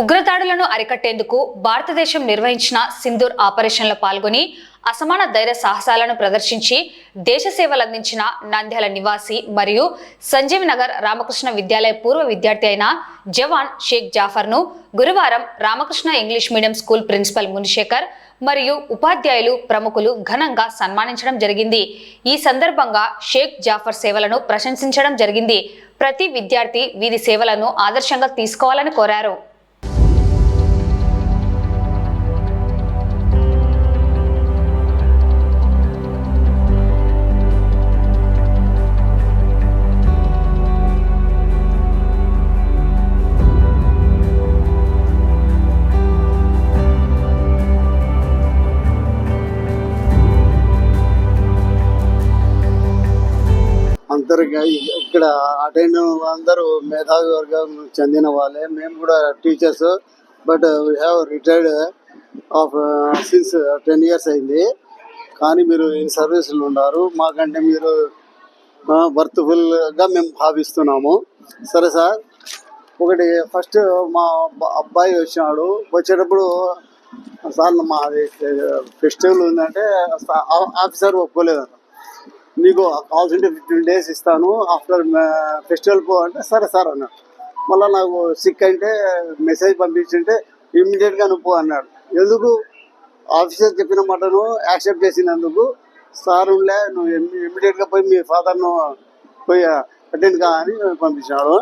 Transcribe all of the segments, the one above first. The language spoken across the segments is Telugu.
ఉగ్రదాడులను అరికట్టేందుకు భారతదేశం నిర్వహించిన సింధూర్ ఆపరేషన్లో పాల్గొని అసమాన ధైర్య సాహసాలను ప్రదర్శించి దేశ సేవలందించిన నంద్యాల నివాసి మరియు సంజీవ్ నగర్ రామకృష్ణ విద్యాలయ పూర్వ విద్యార్థి అయిన జవాన్ షేక్ జాఫర్ను గురువారం Ramakrishna English medium school principal Munishekar మరియు ఉపాధ్యాయులు ప్రముఖులు ఘనంగా సన్మానించడం జరిగింది. ఈ సందర్భంగా షేక్ జాఫర్ సేవలను ప్రశంసించడం జరిగింది. ప్రతి విద్యార్థి వీరి సేవలను ఆదర్శంగా తీసుకోవాలని కోరారు. ఇక్కడ అటెండ్ అందరూ మేధావి వర్గం చెందిన వాళ్ళే. మేము కూడా teachers but we have retired off since ten years అయింది. కానీ మీరు ఈ సర్వీసులు ఉన్నారు మాకంటే మీరు వర్త్ఫుల్గా మేము భావిస్తున్నాము. సరే సార్. ఒకటి ఫస్ట్ మా అబ్బాయి వచ్చినాడు. వచ్చేటప్పుడు సార్ మాది ఫెస్టివల్ ఉందంటే ఆ- ఆఫీసర్ ఒప్పుకోలేదన్న నీకు కావాల్సింటే ఫిఫ్టీన్ డేస్ ఇస్తాను. ఆఫ్టర్ ఫెస్టివల్ uh, పో అంటే సరే సార్ అన్నాడు. మళ్ళీ నాకు సిక్ అంటే మెసేజ్ పంపించుంటే ఇమ్మీడియట్గా నువ్వు పో అన్నాడు. ఎందుకు? ఆఫీసర్ చెప్పిన మాటను యాక్సెప్ట్ చేసినందుకు సార్ ఉండే నువ్వు ఇమ్మీడియట్గా పోయి మీ ఫాదర్ను పోయి అటెండ్ కా అని పంపించాడు.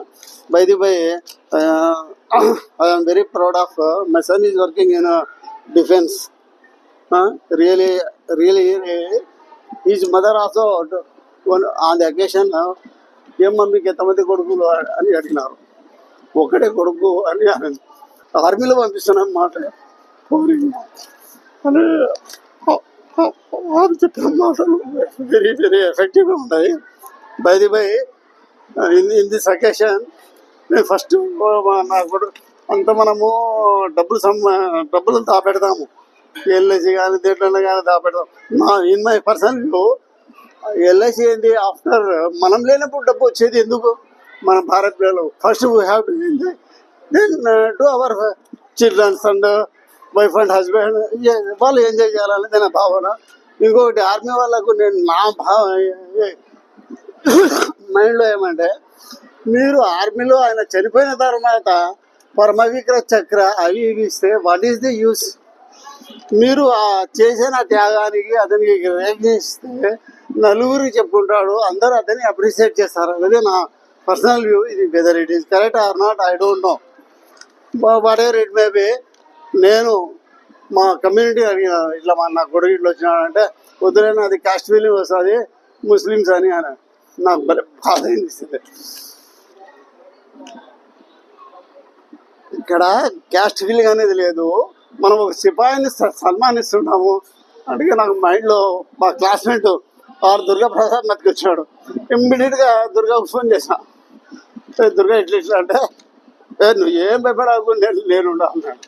By the by I'm very proud of my son is working in defence really really is mother also on the occasion ఏం మమ్మీకి ఎంతమంది కొడుకులు అని అడిగినారు. ఒకటే కొడుకు అని ఆర్మీలో పంపిస్తున్నాం మాట. అని వారు చెప్పిన మాటలు వెరీ వెరీ ఎఫెక్టివ్గా ఉంటాయి by the by in in this occasion నేను ఫస్ట్ నా కొడుకు అంత మనము డబ్బులు సమ్ డబ్బులు పెడతాము ఎల్ఐసి కానీ దేంట్లో కానీ దాపెడతాం నా in my personal view LIC ఏంటి ఆఫ్టర్ మనం లేనప్పుడు డబ్బు వచ్చేది ఎందుకు? మన భారత్లో first we have to enjoy then to our childrens and wife and husband వాళ్ళు ఎంజాయ్ చేయాలనేది నా భావన. ఇంకొకటి ఆర్మీ వాళ్ళకు నేను నా భావ మైండ్లో ఏమంటే మీరు ఆర్మీలో ఆయన చనిపోయిన తర్వాత పరమవిక్ర చక్ర అవి ఇవి ఇస్తే వాట్ ఈస్ ది యూస్ మీరు ఆ చేసిన త్యాగానికి అతనికి రేగిస్తే నలుగురికి చెప్పుకుంటాడు అందరూ అతన్ని అప్రిషియేట్ చేస్తారు. అదే నా పర్సనల్ వ్యూ ఇది whether it is correct or not I don't know what ever it may be నేను మా కమ్యూనిటీ అడిగిన ఇట్లా మా నా కొడుకు ఇట్లా వచ్చినాడంటే వద్దులైనా అది కాస్ట్ ఫీలింగ్ వస్తుంది ముస్లిమ్స్ అని అని. నాకు బాధ అనిపిస్తుంది. ఇక్కడ క్యాస్ట్ ఫీలింగ్ అనేది లేదు. మనం ఒక సిపాయిని సన్మానిస్తున్నాము అందుకే నాకు మైండ్లో మా క్లాస్మేట్ వారు దుర్గా ప్రసాద్ మతికి వచ్చాడు. ఇమ్మీడియట్గా దుర్గాకు ఫోన్ చేసా దుర్గా ఇట్లా ఇట్లా అంటే నువ్వు ఏం భయపడకు నేను నేనుండా అన్నాడు.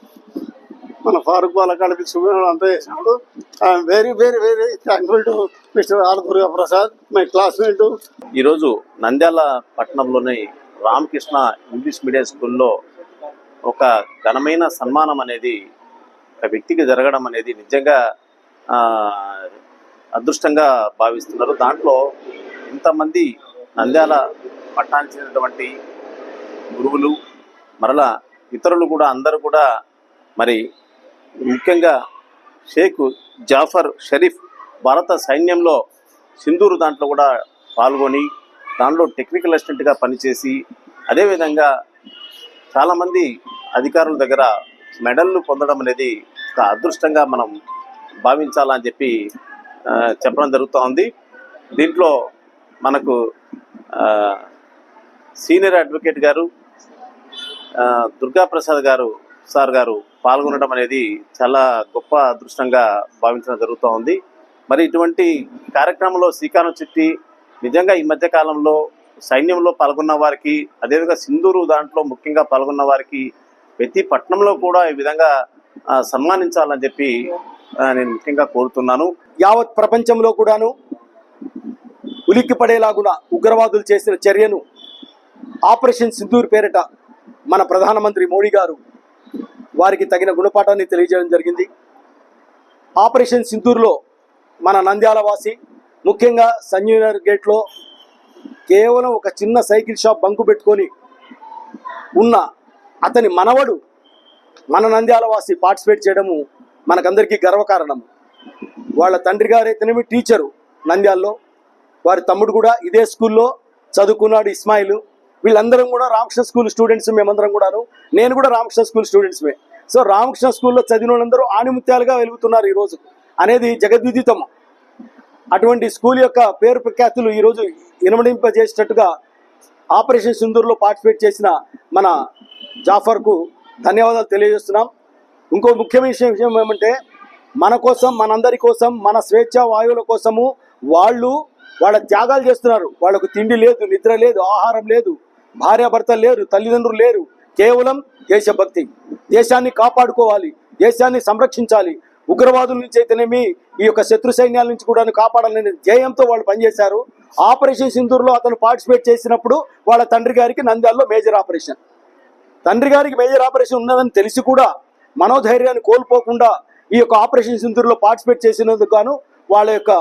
మన ఫారూక్ వాళ్ళ కాడికి సుమేష్ అంతా చేసినాడు I'm very very very thankful to mister R Durga Prasad my classmate. ఈరోజు నంద్యాల పట్టణంలోని రామకృష్ణ ఇంగ్లీష్ మీడియం స్కూల్లో ఒక ఘనమైన సన్మానం అనేది ఒక వ్యక్తికి జరగడం అనేది నిజంగా అదృష్టంగా భావిస్తున్నారు. దాంట్లో ఇంతమంది నంద్యాల పట్టణానికి చెందినటువంటి గురువులు మరలా ఇతరులు కూడా అందరూ కూడా మరి ముఖ్యంగా షేక్ జాఫర్ షరీఫ్ భారత సైన్యంలో సింధూరు దాంట్లో కూడా పాల్గొని దాంట్లో టెక్నికల్ అసిస్టెంట్గా పనిచేసి అదేవిధంగా చాలామంది అధికారుల దగ్గర మెడల్లు పొందడం అనేది ఒక అదృష్టంగా మనం భావించాలని చెప్పి చెప్పడం జరుగుతూ ఉంది దీంట్లో మనకు సీనియర్ అడ్వకేట్ గారు దుర్గాప్రసాద్ గారు సార్ గారు పాల్గొనడం అనేది చాలా గొప్ప అదృష్టంగా భావించడం జరుగుతూ ఉంది మరి ఇటువంటి కార్యక్రమంలో శ్రీకారం చుట్టి నిజంగా ఈ మధ్య కాలంలో సైన్యంలో పాల్గొన్న వారికి అదేవిధంగా సింధూరు దాంట్లో ముఖ్యంగా పాల్గొన్న వారికి ప్రతి పట్టణంలో కూడా ఈ విధంగా సన్మానించాలని చెప్పి నేను ముఖ్యంగా కోరుతున్నాను. యావత్ ప్రపంచంలో కూడాను ఉలిక్కి పడేలాగున ఉగ్రవాదులు చేసిన చర్యను ఆపరేషన్ సింధూర్ పేరిట మన ప్రధానమంత్రి మోడీ గారు వారికి తగిన గుణపాఠాన్ని తెలియజేయడం జరిగింది. ఆపరేషన్ సింధూర్లో మన నంద్యాల వాసి ముఖ్యంగా సంజీవనగర్ గేట్లో కేవలం ఒక చిన్న సైకిల్ షాప్ బంకు పెట్టుకొని ఉన్న అతని మనవడు మన నంద్యాల వాసి పార్టిసిపేట్ చేయడము మనకందరికీ గర్వకారణం. వాళ్ళ తండ్రి గారైతేనేమి టీచరు నంద్యాల్లో వారి తమ్ముడు కూడా ఇదే స్కూల్లో చదువుకున్నాడు ఇస్మాయిల్. వీళ్ళందరం కూడా రామకృష్ణ స్కూల్ స్టూడెంట్స్ మేమందరం కూడాను. నేను కూడా రామకృష్ణ స్కూల్ స్టూడెంట్స్మే సో రామకృష్ణ స్కూల్లో చదివిన వాళ్ళందరూ ఆణిముత్యాలుగా వెలుగుతున్నారు ఈరోజు. అనేది జగద్విదితం. అటువంటి స్కూల్ యొక్క పేరు ప్రఖ్యాతులు ఈరోజు ఇనుమడింపజేసేటట్టుగా ఆపరేషన్ సింధూర్లో పార్టిసిపేట్ చేసిన మన జాఫర్కు ధన్యవాదాలు తెలియజేస్తున్నాం. ఇంకో ముఖ్యమైన విషయం ఏమంటే మన కోసం మనందరి కోసం మన స్వేచ్ఛ వాయువుల కోసము వాళ్ళు వాళ్ళ త్యాగాలు చేస్తున్నారు. వాళ్ళకు తిండి లేదు నిద్ర లేదు ఆహారం లేదు భార్యాభర్తలు లేరు తల్లిదండ్రులు లేరు. కేవలం దేశభక్తి. దేశాన్ని కాపాడుకోవాలి దేశాన్ని సంరక్షించాలి. ఉగ్రవాదుల నుంచి అయితేనేమి ఈ యొక్క శత్రు సైన్యాల నుంచి కూడా కాపాడాలనే ధ్యేయంతో వాళ్ళు పనిచేశారు. ఆపరేషన్ సింధూర్లో అతను పార్టిసిపేట్ చేసినప్పుడు వాళ్ళ తండ్రి గారికి నంద్యాలలో మేజర్ ఆపరేషన్. తండ్రి గారికి మేజర్ ఆపరేషన్ ఉన్నదని తెలిసి కూడా మనోధైర్యాన్ని కోల్పోకుండా ఈ యొక్క ఆపరేషన్ సింధూరులో పార్టిసిపేట్ చేసినందుకు గాను వాళ్ళ యొక్క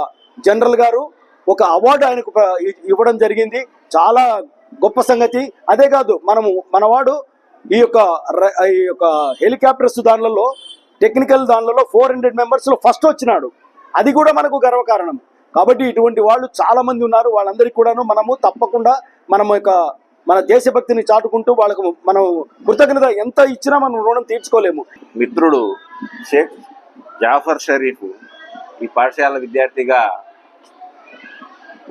జనరల్ గారు ఒక అవార్డు ఆయనకు ఇవ్వడం జరిగింది. చాలా గొప్ప సంగతి. అదే కాదు మనము మనవాడు ఈ యొక్క ఈ యొక్క హెలికాప్టర్స్ దానిలలో టెక్నికల్ దానిలలో ఫోర్ హండ్రెడ్ మెంబర్స్లో ఫస్ట్ వచ్చినాడు. అది కూడా మనకు గర్వకారణం. కాబట్టి ఇటువంటి వాళ్ళు చాలామంది ఉన్నారు. వాళ్ళందరికీ కూడాను మనము తప్పకుండా మనం యొక్క మన దేశభక్తిని చాటుకుంటూ వాళ్ళకు మనం కృతజ్ఞత ఎంత ఇచ్చినా మనం రుణం తీర్చుకోలేము. మిత్రుడు షేక్ జాఫర్ షరీఫ్ ఈ పాఠశాల విద్యార్థిగా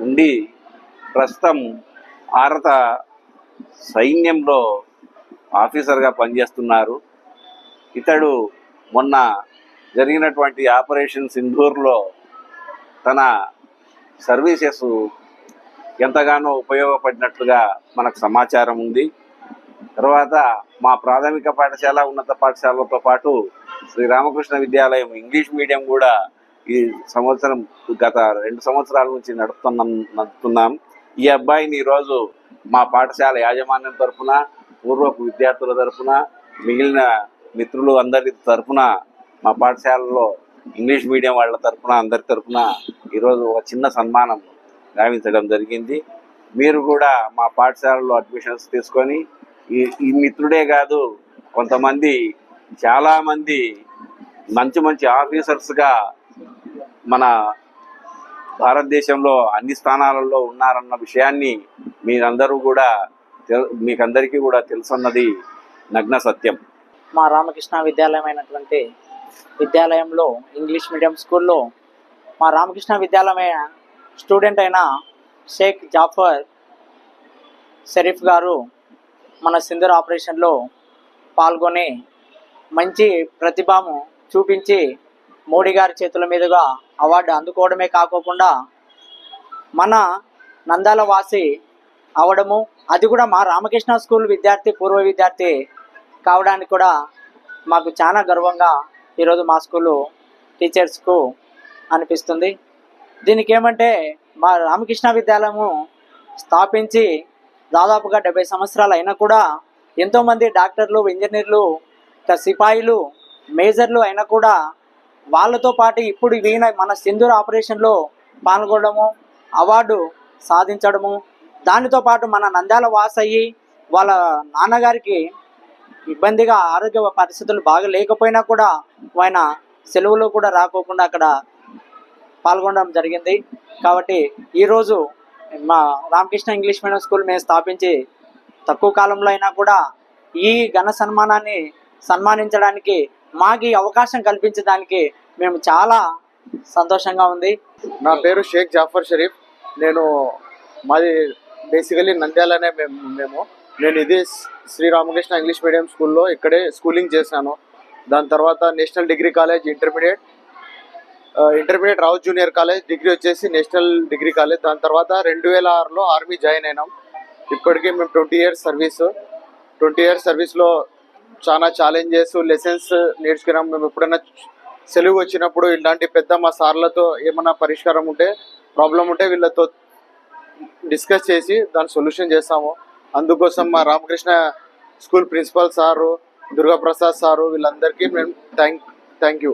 ఉండి ప్రస్తుతం భారత సైన్యంలో ఆఫీసర్గా పనిచేస్తున్నారు. ఇతడు మొన్న జరిగినటువంటి ఆపరేషన్ సింధూర్లో తన సర్వీసెస్ ఎంతగానో ఉపయోగపడినట్లుగా మనకు సమాచారం ఉంది. తర్వాత మా ప్రాథమిక పాఠశాల ఉన్నత పాఠశాలతో పాటు శ్రీ రామకృష్ణ విద్యాలయం ఇంగ్లీష్ మీడియం కూడా ఈ సంవత్సరం గత రెండు సంవత్సరాల నుంచి నడుపుతున్నాం నడుపుతున్నాం. ఈ అబ్బాయిని ఈరోజు మా పాఠశాల యాజమాన్యం తరపున పూర్వపు విద్యార్థుల తరఫున మిగిలిన మిత్రులు అందరి తరఫున మా పాఠశాలలో ఇంగ్లీష్ మీడియం వాళ్ళ తరఫున అందరి తరఫున ఈరోజు ఒక చిన్న సన్మానం గావించడం జరిగింది. మీరు కూడా మా పాఠశాలలో అడ్మిషన్స్ తీసుకొని ఈ ఈ మిత్రుడే కాదు కొంతమంది చాలామంది మంచి మంచి ఆఫీసర్స్గా మన భారతదేశంలో అన్ని స్థానాలలో ఉన్నారన్న విషయాన్ని మీరందరూ కూడా తెల్- మీకందరికీ కూడా తెలుసున్నది నగ్న సత్యం. మా రామకృష్ణ విద్యాలయం అయినటువంటి విద్యాలయంలో ఇంగ్లీష్ మీడియం స్కూల్లో మా రామకృష్ణ విద్యాలయం స్టూడెంట్ అయిన షేక్ జాఫర్ షరీఫ్ గారు మన సింధర్ ఆపరేషన్లో పాల్గొని మంచి ప్రతిభను చూపించి మోడీ గారి చేతుల మీదుగా అవార్డు అందుకోవడమే కాకోకుండా మన నందాల వాసి అవడము అది కూడా మా రామకృష్ణ స్కూల్ విద్యార్థి పూర్వ విద్యార్థి కావడానికి కూడా మాకు చాలా గర్వంగా ఈరోజు మా స్కూలు టీచర్స్కు అనిపిస్తుంది. దీనికి ఏమంటే మా రామకృష్ణ విద్యాలయము స్థాపించి దాదాపుగా డెబ్బై సంవత్సరాలు అయినా కూడా ఎంతోమంది డాక్టర్లు ఇంజనీర్లు సిపాయిలు మేజర్లు అయినా కూడా వాళ్ళతో పాటు ఇప్పుడు వీణ మన సింధూర్ ఆపరేషన్లో పాల్గొనడము అవార్డు సాధించడము దానితో పాటు మన నంద్యాల వాస్ అయ్యి వాళ్ళ నాన్నగారికి ఇబ్బందిగా ఆరోగ్య పరిస్థితులు బాగా లేకపోయినా కూడా ఆయన సెలవులు కూడా రాకోకుండా అక్కడ పాల్గొనడం జరిగింది. కాబట్టి ఈరోజు మా రామకృష్ణ ఇంగ్లీష్ మీడియం స్కూల్ మేము స్థాపించి తక్కువ కాలంలో అయినా కూడా ఈ ఘన సన్మానాన్ని సన్మానించడానికి మాకు అవకాశం కల్పించడానికి మేము చాలా సంతోషంగా ఉంది. నా పేరు షేక్ జాఫర్ షరీఫ్. నేను మాది బేసికలీ నంద్యాలనే మేము మేము. నేను ఇది శ్రీ రామకృష్ణ ఇంగ్లీష్ మీడియం స్కూల్లో ఇక్కడే స్కూలింగ్ చేశాను. దాని తర్వాత national degree college intermediate intermediate Rao junior college degree వచ్చేసి నేషనల్ డిగ్రీ కాలేజ్. దాని తర్వాత రెండు వేల ఆరులో ఆర్మీ జాయిన్ అయినాం. ఇప్పటికీ మేము twenty years service. Twenty years సర్వీస్లో చాలా ఛాలెంజెస్ లెసన్స్ నేర్చుకున్నాం. మేము ఎప్పుడైనా సెలవు వచ్చినప్పుడు ఇలాంటి పెద్ద మా సార్లతో ఏమైనా పరిష్కారం ఉంటే ప్రాబ్లం ఉంటే వీళ్ళతో డిస్కస్ చేసి దాని సొల్యూషన్ చేస్తాము. అందుకోసం మా Ramakrishna school principal sir Durgaprasad sir వీళ్ళందరికీ మేము థ్యాంక్ థ్యాంక్ యూ